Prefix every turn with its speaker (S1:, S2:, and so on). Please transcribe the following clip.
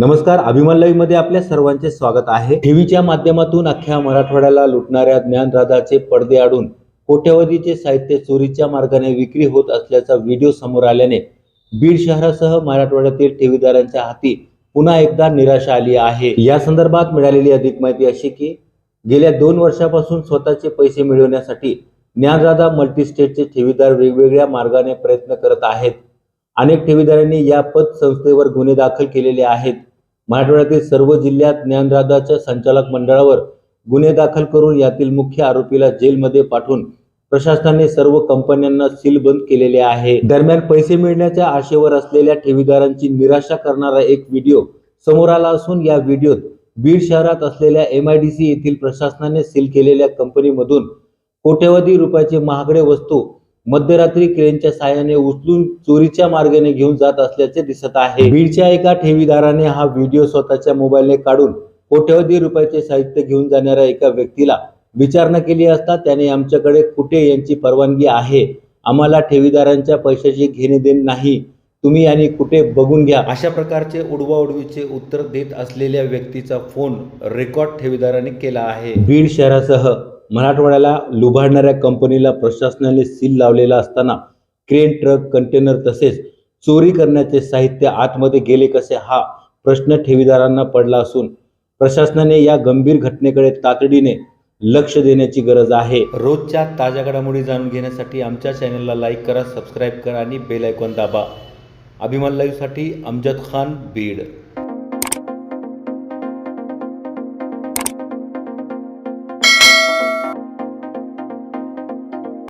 S1: नमस्कार अभिमान लाईव्हमध्ये आपल्या सर्वांचे स्वागत आहे. टीव्हीच्या माध्यमातून अख्ख्या मराठवाड्याला लुटणाऱ्या ज्ञानराजाचे पडदे आडून कोट्यवधीचे साहित्य चोरीच्या मार्गाने विक्री होत असल्याचा व्हिडिओ समोर आल्याने बीड शहरासह मराठवाड्यातील ठेवीदारांच्या हाती पुन्हा एकदा निराशा आली आहे. या संदर्भात मिळालेली अधिक माहिती अशी की गेल्या दोन वर्षापासून स्वतःचे पैसे मिळवण्यासाठी ज्ञानराजा मल्टीस्टेटचे ठेवीदार वेगवेगळ्या मार्गाने प्रयत्न करत आहेत. अनेक ठेवीदारांनी या पतसंस्थेवर गुन्हे दाखल केलेले आहेत. मराठवाड्यातील सर्व जिल्ह्यात ज्ञानराजाच्या संचालक मंडळावर गुन्हे दाखल करून यातील मुख्य आरोपीला जेलमध्ये पाठवून प्रशासनाने सर्व कंपन्यांना सीलबंद केलेले आहे. दरम्यान पैसे मिळण्याच्या आशेवर असलेल्या ठेवीदारांची निराशा करणारा एक व्हिडिओ समोर आला असून या व्हिडिओत बीड शहरात असलेल्या एम आय डी सी येथील प्रशासनाने सील केलेल्या कंपनीमधून कोट्यवधी रुपयाचे महागडे वस्तू मध्यरात्री क्रेनच्या साहाय्याने उचलून चोरीच्या मार्गाने घेऊन जात असल्याचे दिसत आहे. बीडच्या एका ठेवीदाराने हा व्हिडिओ स्वतःच्या मोबाईलने काढून कोट्यवधी रुपयाचे साहित्य घेऊन जाणाऱ्या एका व्यक्तीला विचारणा केली असता त्याने आमच्याकडे कुठे यांची परवानगी आहे? आम्हाला ठेवीदारांच्या पैशाची घेणे देणे नाही. तुम्ही आणि कुठे बघून घ्या. अशा प्रकारचे उडवाउडवीचे उत्तर देत असलेल्या व्यक्तीचा फोन रेकॉर्ड ठेवीदाराने केला आहे. बीड शहरासह मराठवाड्याला लुभाडणाऱ्या कंपनीला प्रशासनाने सील लावलेला असताना क्रेन ट्रक कंटेनर तसेच चोरी करण्याचे साहित्य आतमध्ये गेले कसे हा प्रश्न ठेवीदारांना पडला असून प्रशासनाने या गंभीर घटनेकडे तातडीने लक्ष देण्याची गरज आहे. रोजच्या ताज्या घडामोडी जाणून घेण्यासाठी आमच्या चॅनलला लाईक करा सबस्क्राईब करा आणि बेल आयकॉन दाबा. अभिमान लाईव्हसाठी अमजद खान बीड.